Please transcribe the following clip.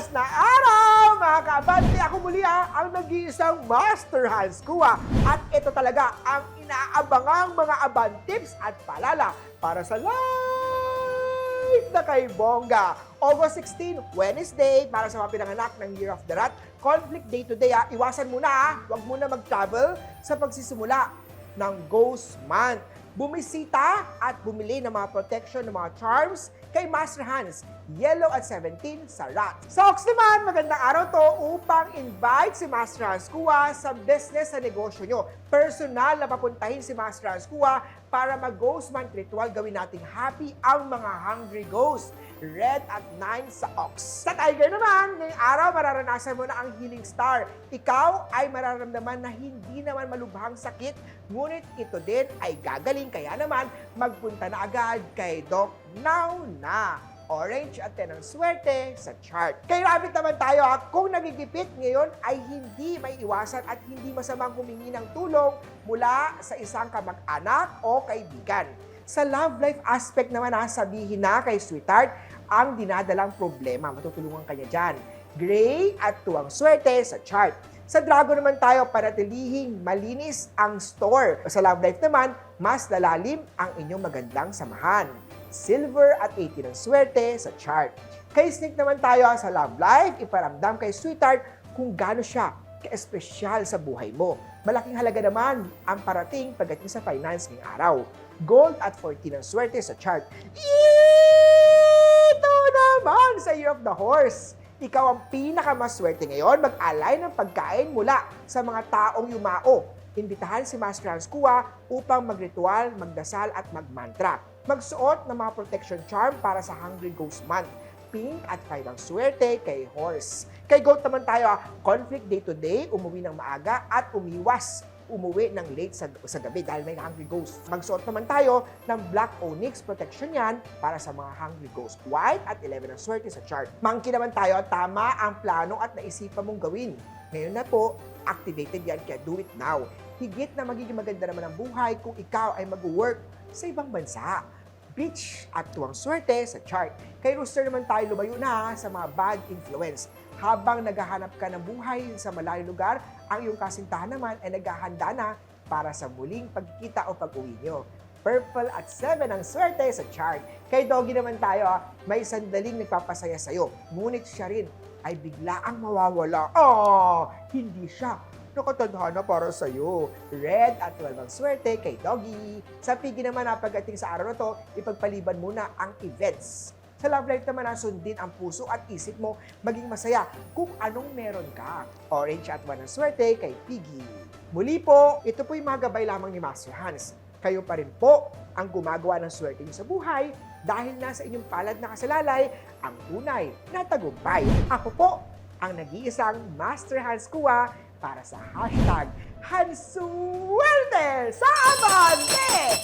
Madalas na araw, mga kaabante, ako muli ha, ang nag-iisang Master Hans Kua. At ito talaga ang inaabangang mga aban tips at palala para sa live na kay Bongga. August 16, Wednesday, para sa mga pinanganak ng Year of the Rat. Conflict day today ha. Iwasan muna ha. Huwag muna mag-travel sa pagsisimula ng Ghost Month. Bumisita at bumili ng mga protection ng mga charms kay Master Hans, Yellow at 17 sa Rat. Sa Ox naman, magandang araw to upang invite si Master Hans Kua sa business sa negosyo nyo. Personal na papuntahin si Master Hans Kua para mag-Ghost Month ritual gawin nating happy ang mga hungry ghosts. Red at 9 sa Ox. Sa Tiger naman, ngayong araw mararanasan mo na ang healing star. Ikaw ay mararamdaman na hindi naman malubhang sakit, ngunit ito din ay gagaling. Kaya naman, magpunta na agad kay Doc Now na. Orange at 10 ang swerte sa chart. Kay Rabbit naman tayo ha, kung nagigipit ngayon ay hindi may iwasan at hindi masamang humingi ng tulong mula sa isang kamag-anak o kaibigan. Sa love life aspect naman ha, sabihin na kay sweetheart ang dinadalang problema. Matutulungan kanya dyan. Gray at tuwang swerte sa chart. Sa Dragon naman tayo, panatilihing malinis ang store. Sa love life naman, mas lalalim ang inyong magandang samahan. Silver at 18 ang swerte sa chart. Kay Snake naman tayo sa love life, iparamdam kay sweetheart kung gaano siya ka-espesyal sa buhay mo. Malaking halaga naman ang parating pagdating sa finance ngayong araw. Gold at 14 ang swerte sa chart. Ito naman sa Year of the Horse. Ikaw ang pinakamaswerte ngayon mag-alay ng pagkain mula sa mga taong yumao. Imbitahan si Master Hans Kua upang magritual, magdasal at magmantra. Magsuot ng mga protection charm para sa Hungry Ghost Month. Pink at 5 ang swerte kay Horse. Kay Goat naman tayo, ah, conflict day to day, umuwi ng maaga at umiwas umuwi ng late sa, sa gabi dahil may hungry ghost. Magsuot naman tayo ng Black Onyx protection yan para sa mga hungry ghost. White at 11 ang swerte sa chart. Monkey naman tayo, tama ang plano at naisipan mong gawin. Ngayon na po, activated yan kaya do it now. Higit na magiging maganda naman ang buhay kung ikaw ay mag-work sa ibang bansa. Beach at tuwang swerte sa chart. Kay Rooster naman tayo lumayo na sa mga bad influence. Habang naghahanap ka ng buhay sa malayong lugar, ang iyong kasintahan naman ay naghahanda na para sa muling pagkikita o pag-uwi nyo. Purple at 7 ang swerte sa chart. Kay Doggy naman tayo, may sandaling nagpapasaya sa'yo. Ngunit siya rin ay bigla ang mawawala. Oh, hindi siya nakatadhana para sa'yo. Red at 12 ang swerte kay Doggy. Sa pigi naman na pagdating sa araw na to, ipagpaliban muna ang events. Sa love life naman, ah, sundin ang puso at isip mo maging masaya kung anong meron ka. Orange at 1 ang swerte kay Piggy. Muli po, ito po yung mga gabay lamang ni Master Hans. Kayo pa rin po ang gumagawa ng swerte niyo sa buhay dahil nasa inyong palad na kasalalay ang tunay na tagumpay. Ako po ang nag-iisang Master Hans Kua para sa hashtag Hansuwerte sa Abante!